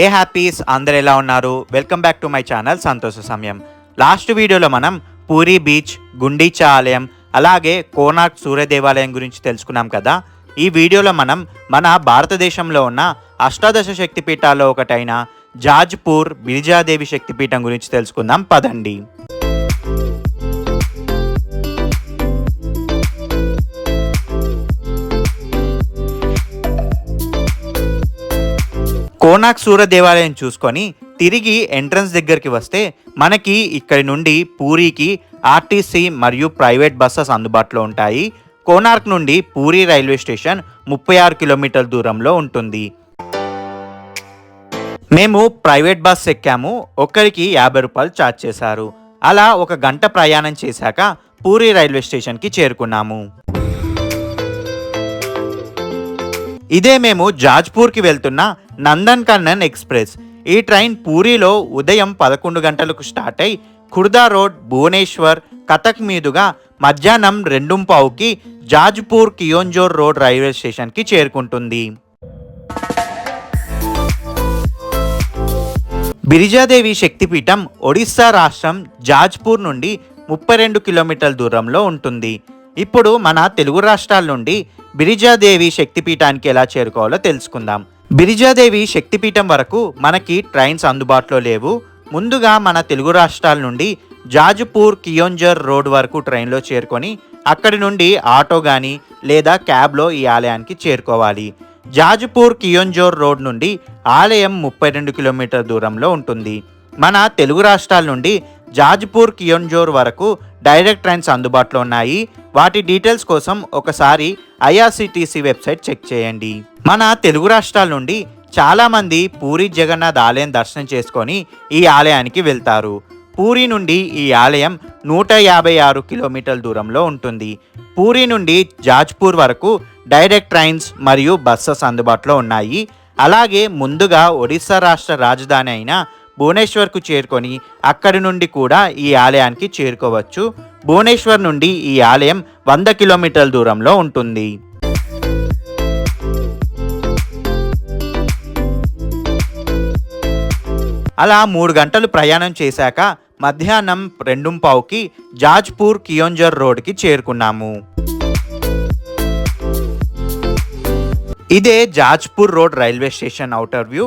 ఏ happies అందరు ఎలా ఉన్నారు? Welcome back to my channel సంతోష సమయం. లాస్ట్ వీడియోలో మనం పూరి బీచ్ గుండీచా ఆలయం అలాగే కోనార్క్ సూర్య దేవాలయం గురించి తెలుసుకున్నాం కదా. ఈ వీడియోలో మనం మన భారతదేశంలో ఉన్న అష్టాదశ శక్తిపీఠాల్లో ఒకటైన జాజ్పూర్ బిరిజాదేవి శక్తిపీఠం గురించి తెలుసుకుందాం. పదండి. కోనాక్ సూర్య దేవాలయం చూసుకొని తిరిగి ఎంట్రన్స్ దగ్గరికి వస్తే మనకి ఇక్కడి నుండి పూరికి ఆర్టీసీ మరియు ప్రైవేట్ బస్సెస్ అందుబాటులో ఉంటాయి. కోనార్క్ నుండి పూరి రైల్వే స్టేషన్ ముప్పై ఆరు కిలోమీటర్ల దూరంలో ఉంటుంది. మేము ప్రైవేట్ బస్ ఎక్కాము. ఒక్కరికి యాభై రూపాయలు ఛార్జ్ చేశారు. అలా ఒక గంట ప్రయాణం చేశాక పూరి రైల్వే స్టేషన్కి చేరుకున్నాము. ఇదే మేము జాజ్పూర్కి వెళ్తున్న నందన్ కన్నన్ ఎక్స్ప్రెస్. ఈ ట్రైన్ పూరిలో ఉదయం పదకొండు గంటలకు స్టార్ట్ అయి ఖుర్దా రోడ్ భువనేశ్వర్ కథక్ మీదుగా మధ్యాహ్నం రెండుంపావుకి జాజ్పూర్ కియోంజోర్ రోడ్ రైల్వే స్టేషన్కి చేరుకుంటుంది. బిరిజాదేవి శక్తిపీఠం ఒడిస్సా రాష్ట్రం జాజ్పూర్ నుండి ముప్పై రెండు కిలోమీటర్ల దూరంలో ఉంటుంది. ఇప్పుడు మన తెలుగు రాష్ట్రాల నుండి బిరిజాదేవి శక్తిపీఠానికి ఎలా చేరుకోవాలో తెలుసుకుందాం. బిరిజాదేవి శక్తిపీఠం వరకు మనకి ట్రైన్స్ అందుబాటులో లేవు. ముందుగా మన తెలుగు రాష్ట్రాల నుండి జాజ్పూర్ కియోంజర్ రోడ్ వరకు ట్రైన్లో చేరుకొని అక్కడి నుండి ఆటో కానీ లేదా క్యాబ్లో ఈ ఆలయానికి చేరుకోవాలి. జాజ్పూర్ కియోంజోర్ రోడ్ నుండి ఆలయం ముప్పై రెండు కిలోమీటర్ దూరంలో ఉంటుంది. మన తెలుగు రాష్ట్రాల నుండి జాజ్పూర్ కియోన్జోర్ వరకు డైరెక్ట్ ట్రైన్స్ అందుబాటులో ఉన్నాయి. వాటి డీటెయిల్స్ కోసం ఒకసారి ఐఆర్సిటీసీ వెబ్సైట్ చెక్ చేయండి. మన తెలుగు రాష్ట్రాల నుండి చాలామంది పూరి జగన్నాథ్ ఆలయం దర్శనం చేసుకొని ఈ ఆలయానికి వెళ్తారు. పూరి నుండి ఈ ఆలయం నూట యాభై ఆరు కిలోమీటర్ల దూరంలో ఉంటుంది. పూరి నుండి జాజ్పూర్ వరకు డైరెక్ట్ ట్రైన్స్ మరియు బస్సెస్ అందుబాటులో ఉన్నాయి. అలాగే ముందుగా ఒడిశా రాష్ట్ర రాజధాని అయిన భువనేశ్వర్కు చేరుకొని అక్కడి నుండి కూడా ఈ ఆలయానికి చేరుకోవచ్చు. భువనేశ్వర్ నుండి ఈ ఆలయం వంద కిలోమీటర్ల దూరంలో ఉంటుంది. అలా మూడు గంటలు ప్రయాణం చేశాక మధ్యాహ్నం రెండుంపావుకి జాజ్పూర్ కియోంజర్ రోడ్కి చేరుకున్నాము. ఇదే Jajpur road railway station outer view.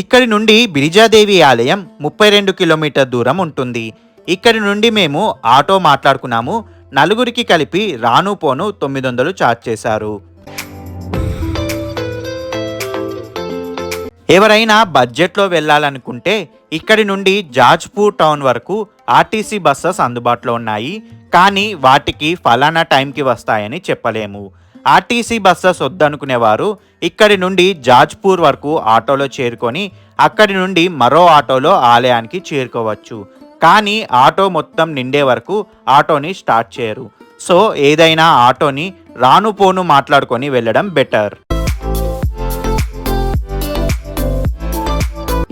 ఇక్కడి నుండి బిరిజాదేవి ఆలయం ముప్పై రెండు కిలోమీటర్ దూరం ఉంటుంది. ఇక్కడి నుండి మేము ఆటో మాట్లాడుకున్నాము. నలుగురికి కలిపి రాను పోను తొమ్మిది వందలు ఛార్జ్ చేశారు. ఎవరైనా బడ్జెట్లో వెళ్ళాలనుకుంటే ఇక్కడి నుండి జాజ్పూర్ టౌన్ వరకు ఆర్టీసీ బస్సెస్ అందుబాటులో ఉన్నాయి. కానీ వాటికి ఫలానా టైంకి వస్తాయని చెప్పలేము. ఆర్టీసీ బస్సెస్ వద్దనుకునేవారు. ఇక్కడి నుండి జాజ్పూర్ వరకు ఆటోలో చేరుకొని అక్కడి నుండి మరో ఆటోలో ఆలయానికి చేరుకోవచ్చు. కానీ ఆటో మొత్తం నిండే వరకు ఆటోని స్టార్ట్ చేయరు. సో ఏదైనా ఆటోని రాను పోను మాట్లాడుకొని వెళ్ళడం బెటర్.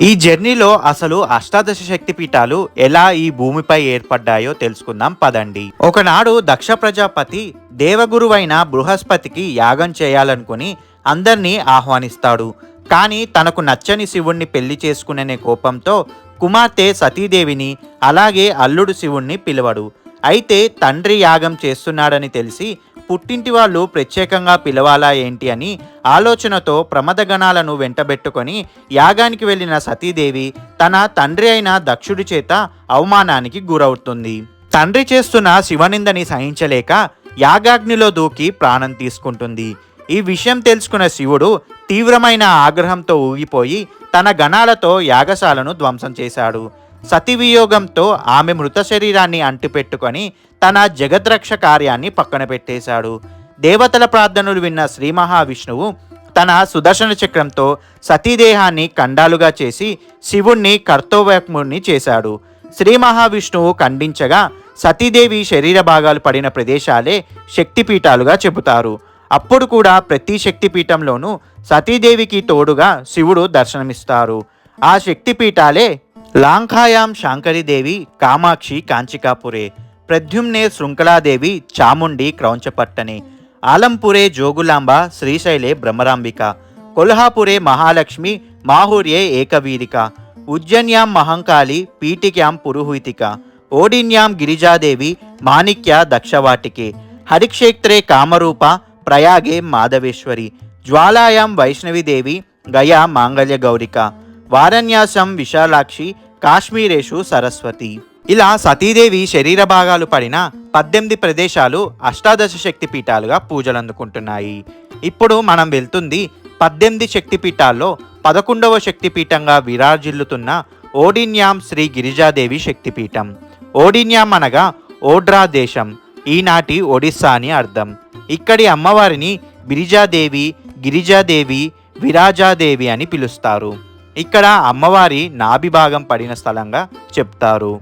ఈ జర్నీలో అసలు అష్టాదశ శక్తి పీఠాలు ఎలా ఈ భూమిపై ఏర్పడ్డాయో తెలుసుకుందాం పదండి. ఒకనాడు దక్ష ప్రజాపతి దేవగురువైన బృహస్పతికి యాగం చేయాలనుకుని అందరినీ ఆహ్వానిస్తాడు. కానీ తనకు నచ్చని శివుణ్ణి పెళ్ళి చేసుకునే కోపంతో కుమార్తె సతీదేవిని అలాగే అల్లుడు శివుణ్ణి పిలవడు. అయితే తండ్రి యాగం చేస్తున్నాడని తెలిసి పుట్టింటి వాళ్ళు ప్రత్యేకంగా పిలవాలా ఏంటి అని ఆలోచనతో ప్రమదగణాలను వెంటబెట్టుకొని యాగానికి వెళ్ళిన సతీదేవి తన తండ్రి అయిన దక్షుడి చేత అవమానానికి గురవుతుంది. తండ్రి చేస్తున్న శివనిందని సహించలేక యాగాగ్నిలో దూకి ప్రాణం తీసుకుంటుంది. ఈ విషయం తెలుసుకున్న శివుడు తీవ్రమైన ఆగ్రహంతో ఊగిపోయి తన గణాలతో యాగశాలను ధ్వంసం చేశాడు. సతివియోగంతో ఆమె మృత శరీరాన్ని అంటిపెట్టుకొని తన జగద్రక్ష కార్యాన్ని పక్కన పెట్టేశాడు. దేవతల ప్రార్థనలు విన్న శ్రీ మహావిష్ణువు తన సుదర్శన చక్రంతో సతీదేహాన్ని ఖండాలుగా చేసి శివుణ్ణి కర్తవ్యముణ్ణి చేశాడు. శ్రీ మహావిష్ణువు ఖండించగా సతీదేవి శరీర భాగాలు పడిన ప్రదేశాలే శక్తిపీఠాలుగా చెబుతారు. అప్పుడు కూడా ప్రతి శక్తిపీఠంలోనూ సతీదేవికి తోడుగా శివుడు దర్శనమిస్తారు. ఆ శక్తిపీఠాలే లాంకాయాం శాంకరీదేవి కామాక్షి కాంచికాపురే. ప్రద్యుమ్నే శృంఖలాదేవి చాముండి క్రౌంచపట్టనే ఆలంపురే జోగులాంబ శ్రీశైలే బ్రహ్మరాంబిక కొల్హాపురే మహాలక్ష్మి మాహూర్యే ఏకవీరిక ఉజ్జన్యాం మహంకాళి పీఠిక్యాం పురుహూతిక ఓడిన్యాం గిరిజాదేవి మాణిక్య దక్షవాటికి హరిక్షేత్రే కామరూప ప్రయాగే మాధవేశ్వరి జ్వాలాయాం వైష్ణవిదేవి గయా మాంగళ్య గౌరిక వారణ్యాసం విశాలాక్షి కాశ్మీరేషు సరస్వతి. ఇలా సతీదేవి శరీర భాగాలు పడిన పద్దెనిమిది ప్రదేశాలు అష్టాదశ శక్తి పీఠాలుగా పూజలు అందుకుంటున్నాయి ఇప్పుడు మనం వెళ్తుంది పద్దెనిమిది శక్తి పీఠాల్లో పదకొండవ శక్తిపీఠంగా విరాజిల్లుతున్న ఓడిన్యాం శ్రీ గిరిజాదేవి శక్తిపీఠం ఓడిన్యాం అనగా ఓడ్రా దేశం ఈనాటి ఒడిస్సా అని అర్థం. ఇక్కడి అమ్మవారిని బిరిజాదేవి గిరిజాదేవి విరాజాదేవి అని పిలుస్తారు. ఇక్కడ అమ్మవారి నాభిభాగం పడిన స్థలంగా చెప్తారు.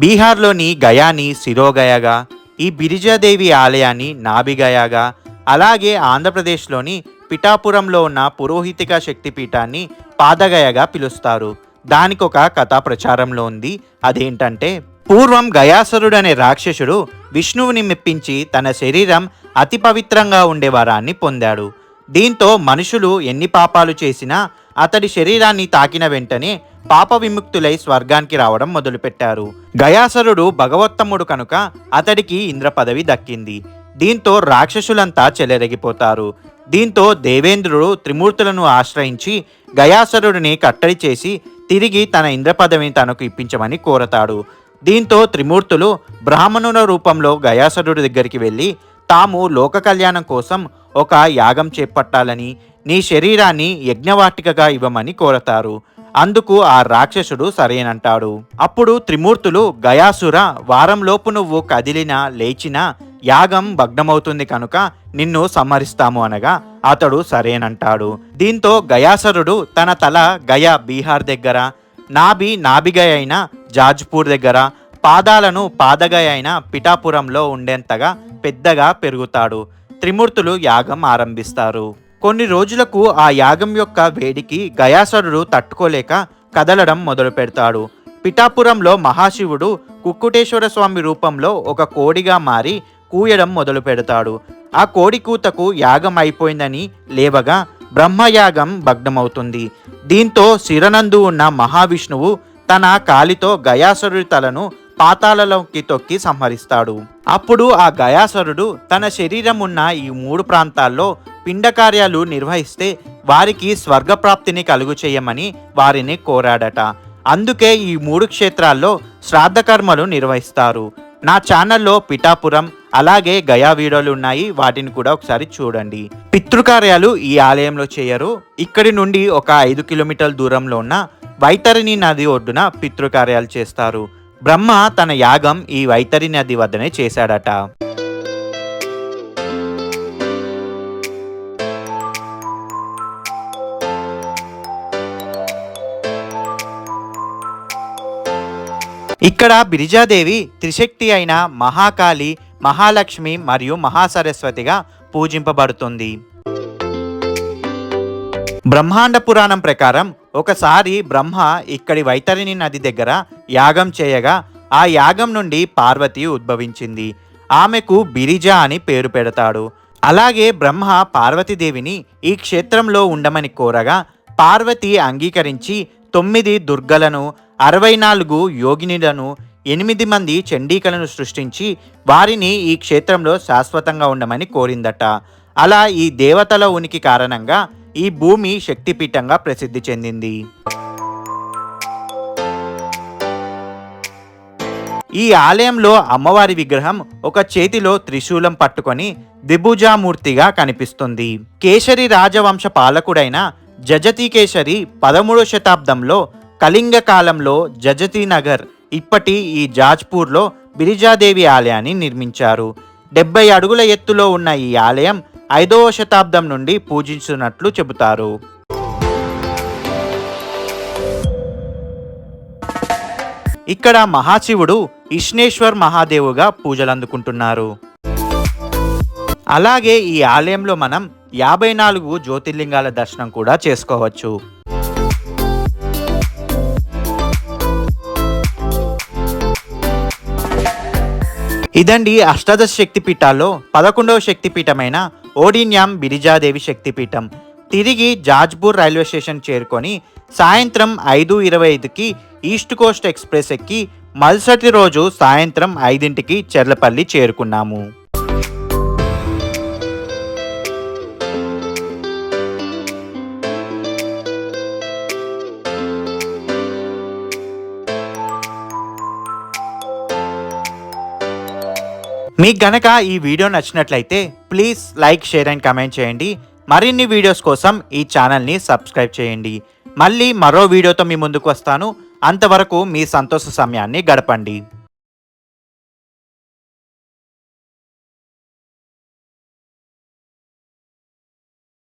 బీహార్లోని గయాని శిరోగయగా ఈ బిరిజాదేవి ఆలయాన్ని నాభిగయాగా అలాగే ఆంధ్రప్రదేశ్లోని పిఠాపురంలో ఉన్న పురోహితిక శక్తిపీఠాన్ని పాదగయగా పిలుస్తారు. దానికొక కథా ప్రచారంలో ఉంది. అదేంటంటే పూర్వం గయాసురుడు అనే రాక్షసుడు విష్ణువుని మెప్పించి తన శరీరం అతి పవిత్రంగా ఉండే వరాన్ని పొందాడు. దీంతో మనుషులు ఎన్ని పాపాలు చేసినా అతడి శరీరాన్ని తాకిన వెంటనే పాప విముక్తులై స్వర్గానికి రావడం మొదలుపెట్టారు. గయాసరుడు భగవత్తముడు కనుక అతడికి ఇంద్ర పదవి దక్కింది. దీంతో రాక్షసులంతా చెలరెగిపోతారు. దీంతో దేవేంద్రుడు త్రిమూర్తులను ఆశ్రయించి గయాసరుడిని కట్టడి చేసి తిరిగి తన ఇంద్ర పదవిని తనకు ఇప్పించమని కోరతాడు. దీంతో త్రిమూర్తులు బ్రాహ్మణుల రూపంలో గయాసురుడి దగ్గరికి వెళ్ళి తాము లోక కళ్యాణం కోసం ఒక యాగం చేపట్టాలని నీ శరీరాన్ని యజ్ఞవాటికగా ఇవ్వమని కోరతారు. అందుకు ఆ రాక్షసుడు సరేనంటాడు. అప్పుడు త్రిమూర్తులు గయాసుర వారంలోపు నువ్వు కదిలినా లేచినా యాగం భగ్నమవుతుంది కనుక నిన్ను సంహరిస్తాము అనగా అతడు సరేనంటాడు. దీంతో గయాసరుడు తన తల గయ బీహార్ దగ్గర నాభి నాభిగయ అయిన జాజ్పూర్ దగ్గర పాదాలను పాదగయ అయిన పిఠాపురంలో ఉండేంతగా పెద్దగా పెరుగుతాడు. త్రిమూర్తులు యాగం ఆరంభిస్తారు. కొన్ని రోజులకు ఆ యాగం యొక్క వేడికి గయాసురుడు తట్టుకోలేక కదలడం మొదలు పెడతాడు పిఠాపురంలో మహాశివుడు కుక్కుటేశ్వర స్వామి రూపంలో ఒక కోడిగా మారి కూయడం మొదలు పెడతాడు ఆ కోడి కూతకు యాగం అయిపోయిందని లేవగా బ్రహ్మయాగం భగ్నమవుతుంది. దీంతో శిరనందు ఉన్న మహావిష్ణువు తన కాలితో గయాసురుడి తలను పాతాలలోకి తొక్కి సంహరిస్తాడు. అప్పుడు ఆ గయాసురుడు తన శరీరం ఉన్న ఈ మూడు ప్రాంతాల్లో పిండకార్యాలు నిర్వహిస్తే వారికి స్వర్గప్రాప్తిని కలుగు చేయమని వారిని కోరాడట. అందుకే ఈ మూడు క్షేత్రాల్లో శ్రాద్ధకర్మలు నిర్వహిస్తారు. నా ఛానల్లో పిఠాపురం అలాగే గయా వీడియోలు ఉన్నాయి. వాటిని కూడా ఒకసారి చూడండి. పితృకార్యాలు ఈ ఆలయంలో చేయరు. ఇక్కడి నుండి ఒక ఐదు కిలోమీటర్ల దూరంలో ఉన్న వైతరిణి నది ఒడ్డున పితృకార్యాలు చేస్తారు. బ్రహ్మ తన యాగం ఈ వైతరి నది వద్దనే చేశాడట. ఇక్కడ బిరిజాదేవి త్రిశక్తి అయిన మహాకాళి మహాలక్ష్మి మరియు మహాసరస్వతిగా పూజింపబడుతుంది. బ్రహ్మాండ పురాణం ప్రకారం ఒకసారి బ్రహ్మ ఇక్కడి వైతరిణి నది దగ్గర యాగం చేయగా ఆ యాగం నుండి పార్వతి ఉద్భవించింది. ఆమెకు బిరిజ అని పేరు పెడతాడు. అలాగే బ్రహ్మ పార్వతీదేవిని ఈ క్షేత్రంలో ఉండమని కోరగా పార్వతి అంగీకరించి తొమ్మిది దుర్గలను అరవై నాలుగు యోగినులను ఎనిమిది మంది చండీకలను సృష్టించి వారిని ఈ క్షేత్రంలో శాశ్వతంగా ఉండమని కోరిందట. అలా ఈ దేవతల ఉనికి కారణంగా ఈ భూమి శక్తిపీఠంగా ప్రసిద్ధి చెందింది. ఈ ఆలయంలో అమ్మవారి విగ్రహం ఒక చేతిలో త్రిశూలం పట్టుకొని దిబుజామూర్తిగా కనిపిస్తుంది. కేసరి రాజవంశ పాలకుడైన జజతికేశరి పదమూడవ శతాబ్దంలో కళింగ కాలంలో జజతి నగర్ ఇప్పటి ఈ జాజ్పూర్లో బిరిజాదేవి ఆలయాన్ని నిర్మించారు. డెబ్బై అడుగుల ఎత్తులో ఉన్న ఈ ఆలయం ఐదవ శతాబ్దం నుండి పూజించున్నట్లు చెబుతారు. ఇక్కడ మహాశివుడు ఇష్ణేశ్వర్ మహాదేవుగా పూజలు అందుకుంటున్నారు అలాగే ఈ ఆలయంలో మనం యాభై నాలుగు జ్యోతిర్లింగాల దర్శనం కూడా చేసుకోవచ్చు. ఇదండి అష్టాదశ శక్తిపీఠాల్లో పదకొండవ శక్తిపీఠమైన ఓడిన్యాం బిరిజాదేవి శక్తిపీఠం. తిరిగి జాజ్పూర్ రైల్వే స్టేషన్ చేరుకొని సాయంత్రం ఐదు ఇరవై ఐదుకి ఈస్ట్ కోస్ట్ ఎక్స్ప్రెస్ ఎక్కి మరుసటి రోజు సాయంత్రం ఐదింటికి చెర్లపల్లి చేరుకున్నాము. మీకు గనక ఈ వీడియో నచ్చినట్లయితే please like share and comment చేయండి. మరిన్ని వీడియోస్ కోసం ఈ ఛానల్ని సబ్స్క్రైబ్ చేయండి. మళ్ళీ మరో వీడియోతో మీ ముందుకు వస్తాను. అంతవరకు మీ సంతోష సమయాన్ని గడపండి.